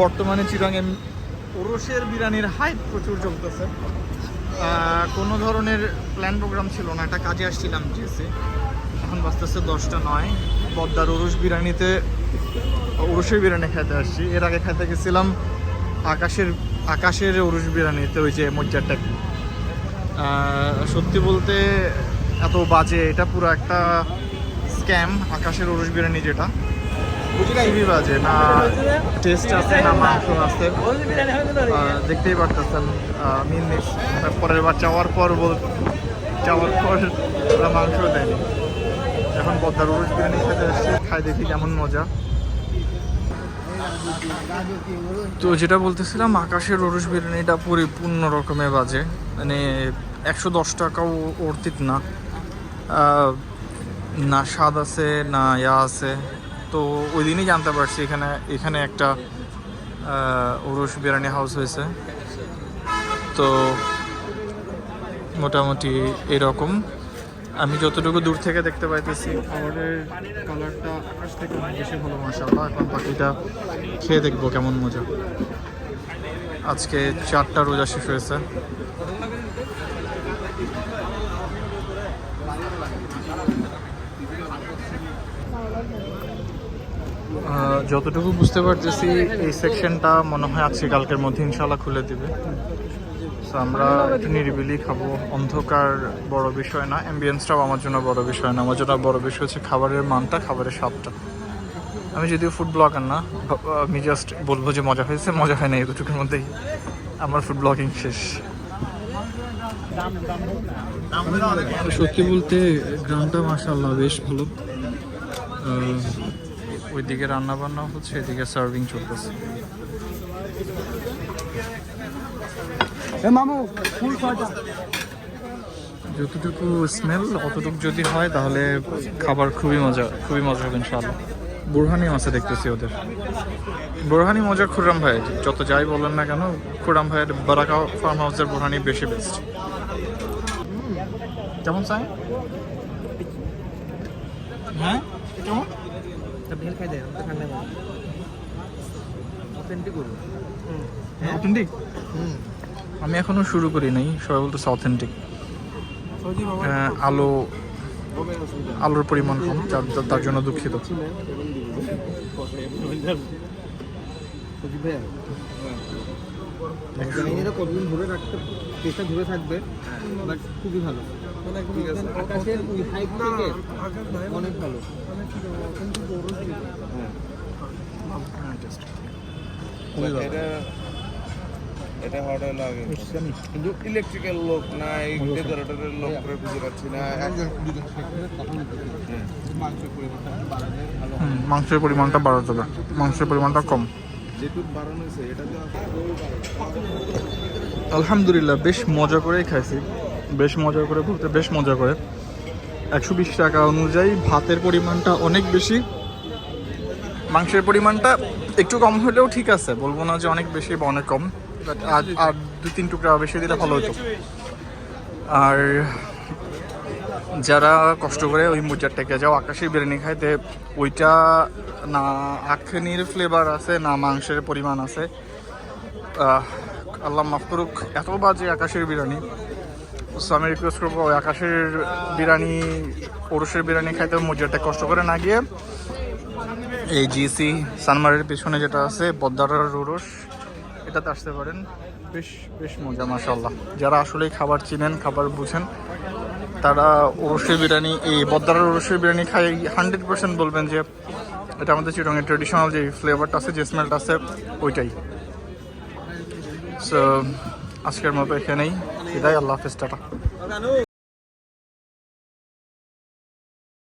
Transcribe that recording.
বর্তমানে চিরাঙে ওরসের বিরিয়ানির হাইপ প্রচুর চলতেছে। কোনো ধরনের প্ল্যান প্রোগ্রাম ছিল না। একটা কাজে আসছিলাম জিএসে এখন বাজতেছে দশটা নয়। পদ্মার ওরস বিরিয়ানিতে ওরসের বিরিয়ানি খেতে আসছি। এর আগে খেতে গেছিলাম আকাশের আকাশের ওরস বিরিয়ানিতে ওই যে মজ্জারটা সত্যি বলতে এত বাজে, এটা পুরো একটা স্ক্যাম আকাশের ওরস বিরিয়ানি যেটা। খুবই বাজে না টেস্ট আছে না মাংস আছে। দেখতেই পারতেছেন মিনিস পরের বার চাওয়ার পর বল চাওয়ার পর ওরা মাংস দেয়নি। এখন পদ্মার ওরস বিরিয়ানি খেতে আসছি খাই দেখি কেমন মজা। তো যেটা বলতেছিলাম, আকাশের ওরস বিরিয়ানিটা পরিপূর্ণ রকমের বাজে। মানে একশো দশ টাকাও অর্থিত না। না স্বাদ আছে, না ইয়া আছে। তো ওই দিনই জানতে পারছি এখানে এখানে একটা ওরস বিরিয়ানি হাউস হয়েছে। তো মোটামুটি এরকম। আমি যতটুকু দূর থেকে দেখতে পাইতেছি খাবারের কালারটা আকাশ থেকে বেশি ভালো মাসাল্লাহ এখন পাখিটা খেয়ে দেখব কেমন মজা। আজকে চারটা রোজা শেষ হয়েছে। যতটুকু বুঝতে পারতেছি, এই সেকশনটা মনে হয় আজকে কালকের মধ্যে ইনশাল্লাহ খুলে দিবে। আমরা একটু নিরিবিলি খাব। অন্ধকার বড় বিষয় না অ্যাম্বিয়েন্সটাও আমার জন্য বড় বিষয় না। আমার জন্য বড় বিষয় হচ্ছে খাবারের মানটা, খাবারের স্বাদটা। আমি যদিও ফুড ব্লগার না আমি জাস্ট বলব যে মজা হয়েছে, মজা হয় না দুটোর মধ্যেই। আমার ফুড ব্লগিং শেষ। সত্যি বলতে, গ্রামটা মাসাল্লাহ বেশ ভালো। ওইদিকে রান্না বান্না হচ্ছে এদিকে সার্ভিং চলতেছে। যতটুকু স্মেল অতটুকু যদি হয় তাহলে খাবার খুবই মজা খুবই মজা হবে ইনশাআল্লাহ। বুরহানি মাছে দেখতেছি ওদের। বুরহানি মজা খুররাম ভাই যত যাই বলেন না কেন খুররাম ভাইয়ের বারাকা ফার্ম হাউসের বুরহানি বেশি বেস্ট কেমন চাই? হ্যাঁ? কেমন? বেল খাই আমাকে ঠান্ডা অথেন্টিক করব অথেন্টিক আমি এখনও শুরু করি নাই সবাই বলতেছে অথেন্টিক বাবা আলো আলোর পরিমাণ কম যার- তার জন্য দুঃখিত। এটা কতদিন ধরে রাখতে চেষ্টা ধরে থাকবে বাট খুবই ভালো। আকাশের ওই হাইট থেকে অনেক ভালো। এটা এটা হওয়াটা লাগে কিন্তু। ইলেকট্রিক্যাল লোক নাই ডেকোরেটরের লোক করে খুঁজে পাচ্ছি না। একজন মাংসের পরিমাণটা বাড়ালে ভালো হুম, মাংসের পরিমাণটা বাড়াতে হবে। মাংসের পরিমাণটা কম। আলহামদুলিল্লাহ বেশ মজা করেই খাইছি। বেশ মজা করে বলতে বেশ মজা করে। একশো বিশ টাকা অনুযায়ী ভাতের পরিমাণটা অনেক বেশি। মাংসের পরিমাণটা একটু কম হলেও ঠিক আছে, বলব না যে অনেক বেশি বা অনেক কম আর আর দু তিন টুকরা বেশি দিলে ভালো হতো। আর যারা কষ্ট করে ওই মুজারটাকে যাও আকাশের বিরিয়ানি খাইতে ওইটা না আখনির ফ্লেভার আছে, না মাংসের পরিমাণ আছে। আল্লাহ মাফ করুক, এত বাজে আকাশের বিরিয়ানি। আমি রিকোয়েস্ট করব ওই আকাশের বিরিয়ানি, ওরসের বিরিয়ানি খাইতে মজাটা কষ্ট করে না গিয়ে এই জিসি সানমারের পেছনে যেটা আছে পদ্মার ওরস, এটাতে আসতে পারেন। বেশ বেশ মজা মাসাল্লাহ যারা আসলেই খাবার চিনেন, খাবার বুঝেন, তারা ওরসের বিরিয়ানি, এই বদ্দার ওরসের বিরিয়ানি খাই হান্ড্রেড পার্সেন্ট বলবেন যে এটা আমাদের চিরঙের ট্রেডিশনাল যে ফ্লেভারটা আছে, যে স্মেলটা আছে, ওইটাই। সো আজকের মতো এখানেই। إذا يلا في ستارت